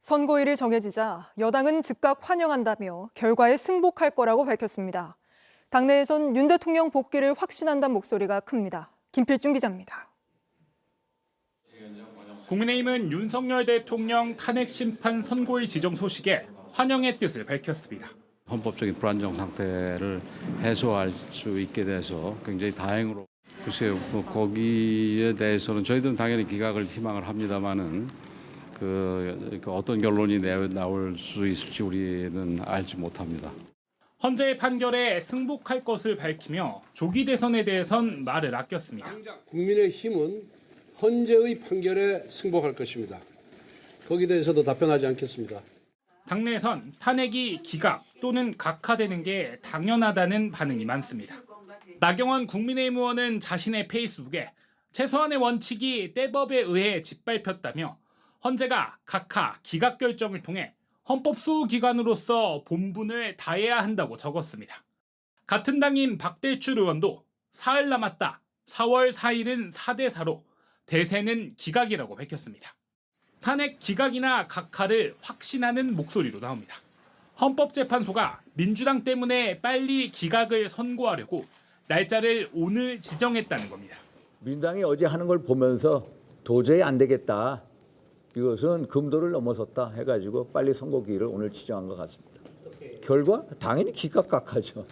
선고일이 정해지자 여당은 즉각 환영한다며 결과에 승복할 거라고 밝혔습니다. 당내에선 윤 대통령 복귀를 확신한다는 목소리가 큽니다. 김필중 기자입니다. 국민의힘은 윤석열 대통령 탄핵 심판 선고일 지정 소식에 환영의 뜻을 밝혔습니다. 헌법적인 불안정 상태를 해소할 수 있게 돼서 굉장히 다행으로 글쎄요 뭐 거기에 대해서는 저희들은 당연히 기각을 희망을 합니다만은 그, 그 어떤 결론이 내, 나올 수 있을지 우리는 알지 못합니다. 헌재의 판결에 승복할 것을 밝히며 조기 대선에 대해선 말을 아꼈습니다. 국민의힘은 헌재의 판결에 승복할 것입니다. 거기에 대해서도 답변하지 않겠습니다. 당내에선 탄핵이 기각 또는 각하되는 게 당연하다는 반응이 많습니다. 나경원 국민의힘 의원은 자신의 페이스북에 최소한의 원칙이 때법에 의해 짓밟혔다며 헌재가 각하 기각 결정을 통해 헌법 수호 기관으로서 본분을 다해야 한다고 적었습니다. 같은 당인 박대출 의원도 사흘 남았다. 4월 4일은 4대 4로 대세는 기각이라고 밝혔습니다. 탄핵 기각이나 각하를 확신하는 목소리도 나옵니다. 헌법재판소가 민주당 때문에 빨리 기각을 선고하려고 날짜를 오늘 지정했다는 겁니다. 민당이 어제 하는 걸 보면서 도저히 안 되겠다. 이것은 금도를 넘어섰다 해가지고 빨리 선고기일을 오늘 지정한 것 같습니다. 결과 당연히 기각각하죠.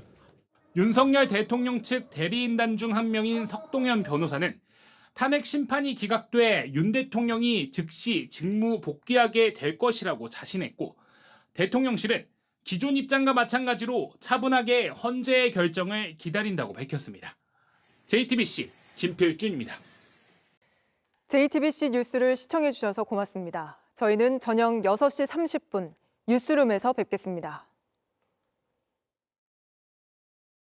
윤석열 대통령 측 대리인단 중 한 명인 석동현 변호사는 탄핵 심판이 기각돼 윤 대통령이 즉시 직무 복귀하게 될 것이라고 자신했고 대통령실은 기존 입장과 마찬가지로 차분하게 헌재의 결정을 기다린다고 밝혔습니다. JTBC 김필준입니다. JTBC 뉴스를 시청해 주셔서 고맙습니다. 저희는 저녁 6시 30분 뉴스룸에서 뵙겠습니다.